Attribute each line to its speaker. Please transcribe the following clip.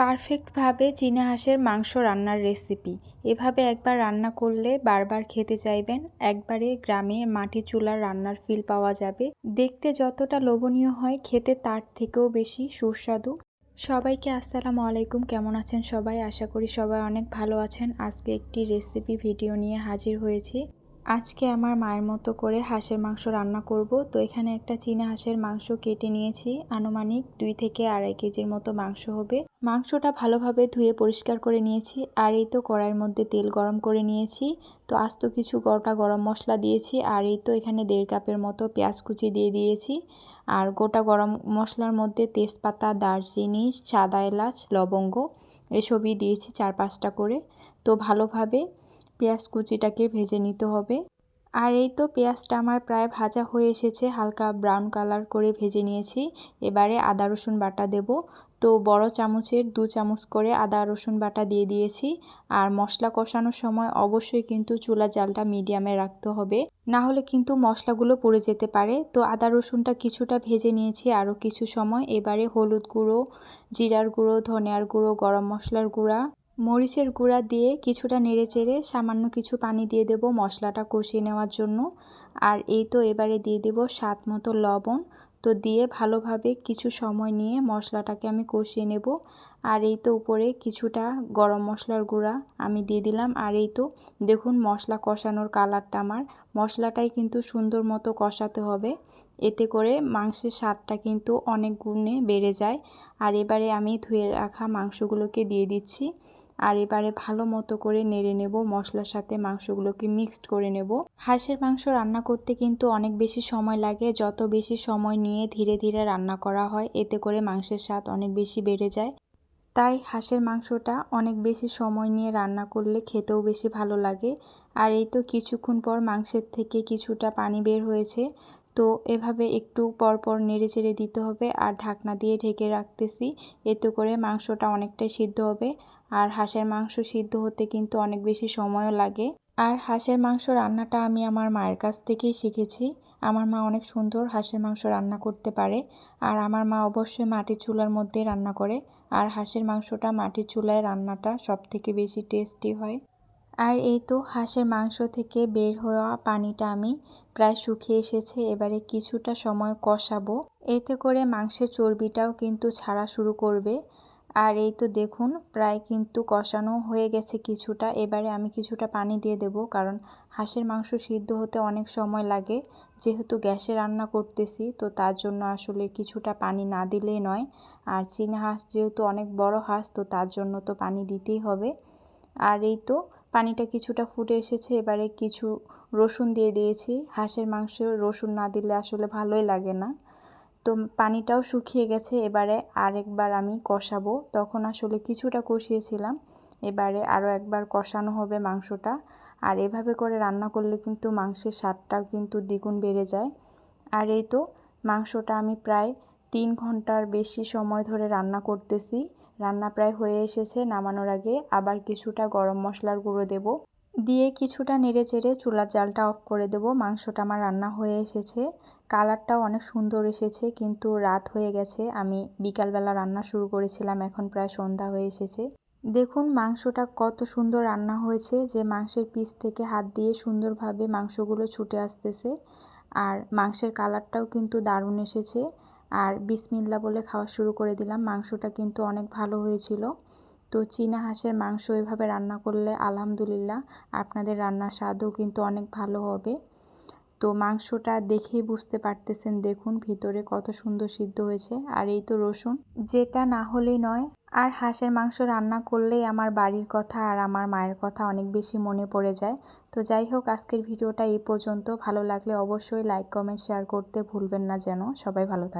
Speaker 1: পারফেক্টভাবে চীনা হাঁসের মাংস রান্নার রেসিপি। এভাবে একবার রান্না করলে বারবার খেতে চাইবেন, একবারে গ্রামে মাটি চুলার রান্নার ফিল পাওয়া যাবে। দেখতে যতটা লোভনীয় হয়, খেতে তার থেকেও বেশি সুস্বাদু। সবাইকে আসসালামু আলাইকুম, কেমন আছেন সবাই? আশা করি সবাই অনেক ভালো আছেন। আজকে একটি রেসিপি ভিডিও নিয়ে হাজির হয়েছি। আজকে আমার মায়ের মতো করে হাঁসের মাংস রান্না করব। তো এখানে একটা চীনা হাঁসের মাংস কেটে নিয়েছি। আনুমানিক দুই থেকে আড়াই কেজির মতো মাংস হবে। মাংসটা ভালোভাবে ধুয়ে পরিষ্কার করে নিয়েছি। আর এই তো কড়াইয়ের মধ্যে তেল গরম করে নিয়েছি। তো আস্ত কিছু গোটা গরম মশলা দিয়েছি। আর এই তো এখানে দেড় কাপের মতো পেঁয়াজ কুচি দিয়ে দিয়েছি। আর গোটা গরম মশলার মধ্যে তেজপাতা, দারচিনি, সাদা এলাচ, লবঙ্গ এসবই দিয়েছি চার পাঁচটা করে। তো ভালোভাবে পেঁয়াজ কুচিটাকে ভেজে নিতে হবে। আর এই তো পেঁয়াজটা আমার প্রায় ভাজা হয়ে এসেছে, হালকা ব্রাউন কালার করে ভেজে নিয়েছি। এবারে আদা, রসুন বাটা দেব। তো বড় চামচের দু চামচ করে আদা, রসুন বাটা দিয়ে দিয়েছি। আর মশলা কষানোর সময় অবশ্যই কিন্তু চুলা জালটা মিডিয়ামে রাখতে হবে। না হলে কিন্তু মশলাগুলো পড়ে যেতে পারে। তো আদা, রসুনটা কিছুটা ভেজে নিয়েছি আরও কিছু সময়। এবারে হলুদ গুঁড়ো, জিরার গুঁড়ো, ধনিয়ার গুঁড়ো, গরম মশলার গুঁড়া মরিচের গুঁড়া দিয়ে কিছুটা নেড়ে চেড়ে সামান্য কিছু পানি দিয়ে দেব মশলাটা কষিয়ে নেওয়ার জন্য। আর এই তো এবারে দিয়ে দেব স্বাদ মতো লবণ। তো দিয়ে ভালোভাবে কিছু সময় নিয়ে মশলাটাকে আমি কষিয়ে নেব। আর এই তো উপরে কিছুটা গরম মশলার গুঁড়া আমি দিয়ে দিলাম। আর এই তো দেখুন মশলা কষানোর কালারটা আমার। মশলাটাই কিন্তু সুন্দর মতো কষাতে হবে। এতে করে মাংসের স্বাদটা কিন্তু অনেক গুণে বেড়ে যায়। আর এবারে আমি ধুয়ে রাখা মাংসগুলোকে দিয়ে দিচ্ছি। আর এবারে ভালো মতো করে নেড়ে নেব। মশলার সাথে মাংসগুলোকে মিক্সড করে নেব। হাঁসের মাংস রান্না করতে কিন্তু অনেক বেশি সময় লাগে। যত বেশি সময় নিয়ে ধীরে ধীরে রান্না করা হয়, এতে করে মাংসের স্বাদ অনেক বেশি বেড়ে যায়। তাই হাঁসের মাংসটা অনেক বেশি সময় নিয়ে রান্না করলে খেতেও বেশি ভালো লাগে। আর এই তো কিছুক্ষণ পর মাংসের থেকে কিছুটা পানি বের হয়েছে। তো এভাবে একটু পরপর নেড়ে চেড়ে দিতে হবে আর ঢাকনা দিয়ে ঢেকে রাখতেছি। এতে করে মাংসটা অনেকটাই সিদ্ধ হবে। আর হাঁসের মাংস সিদ্ধ হতে কিন্তু অনেক বেশি সময়ও লাগে। আর হাঁসের মাংস রান্নাটা আমি আমার মায়ের কাছ থেকেই শিখেছি। আমার মা অনেক সুন্দর হাঁসের মাংস রান্না করতে পারে। আর আমার মা অবশ্যই মাটির চুলার মধ্যে রান্না করে। আর হাঁসের মাংসটা মাটির চুলায় রান্নাটা সব থেকে বেশি টেস্টি হয়। আর এই তো হাঁসের মাংস থেকে বের হওয়া পানিটা আমি প্রায় শুকিয়ে এসেছে, এবারে কিছুটা সময় কষাবো। এতে করে মাংসের চর্বিটাও কিন্তু ছাড়া শুরু করবে। আর এই তো দেখুন, প্রায় কিন্তু কষানো হয়ে গেছে কিছুটা। এবারে আমি কিছুটা পানি দিয়ে দেব, কারণ হাঁসের মাংস সিদ্ধ হতে অনেক সময় লাগে। যেহেতু গ্যাসে রান্না করতেছি, তো তার জন্য আসলে কিছুটা পানি না দিলেই নয়। আর চীনা হাঁস যেহেতু অনেক বড় হাঁস, তো তার জন্য তো পানি দিতেই হবে। আর এই তো পানিটা কিছুটা ফুটে এসেছে, এবারে কিছু রসুন দিয়ে দিয়েছি। হাঁসের মাংস রসুন না দিলে আসলে ভালোই লাগে না। তো পানিটাও শুকিয়ে গেছে, এবারে আরেকবার আমি কষাবো। তখন আসলে কিছুটা কষিয়েছিলাম, এবারে আরও একবার কষানো হবে মাংসটা। আর এভাবে করে রান্না করলে কিন্তু মাংসের স্বাদটাও কিন্তু দ্বিগুণ বেড়ে যায়। আর এই তো মাংসটা আমি প্রায় তিন ঘণ্টার বেশি সময় ধরে রান্না করতেছি। রান্না প্রায় হয়ে এসেছে, নামানোর আগে আবার কিছুটা গরম মশলার গুঁড়ো দেব। দিয়ে কিছুটা নেড়ে চেড়ে চুলার জালটা অফ করে দেব। মাংসটা আমার রান্না হয়ে এসেছে। কালারটাও অনেক সুন্দর এসেছে, কিন্তু রাত হয়ে গেছে। আমি বিকালবেলা রান্না শুরু করেছিলাম, এখন প্রায় সন্ধ্যা হয়ে এসেছে। দেখুন মাংসটা কত সুন্দর রান্না হয়েছে, যে মাংসের পিস থেকে হাত দিয়ে সুন্দরভাবে মাংসগুলো ছুটে আসতেছে। আর মাংসের কালারটাও কিন্তু দারুণ এসেছে। আর বিসমিল্লা বলে খাওয়া শুরু করে দিলাম। মাংসটা কিন্তু অনেক ভালো হয়েছিল। তো চীনা হাঁসের মাংস এভাবে রান্না করলে আলহামদুলিল্লাহ আপনাদের রান্নার স্বাদও কিন্তু অনেক ভালো হবে। তো মাংসটা দেখেই বুঝতে পারতেছেন, দেখুন ভিতরে কত সুন্দর সিদ্ধ হয়েছে। আর এই তো রসুন, যেটা না হলেই নয়। আর হাঁসের মাংস রান্না করলেই আমার বাড়ির কথা আর আমার মায়ের কথা অনেক বেশি মনে পড়ে যায়। তো যাই হোক, আজকের ভিডিওটা এই পর্যন্ত। ভালো লাগলে অবশ্যই লাইক, কমেন্ট, শেয়ার করতে ভুলবেন না যেন। সবাই ভালো থাকে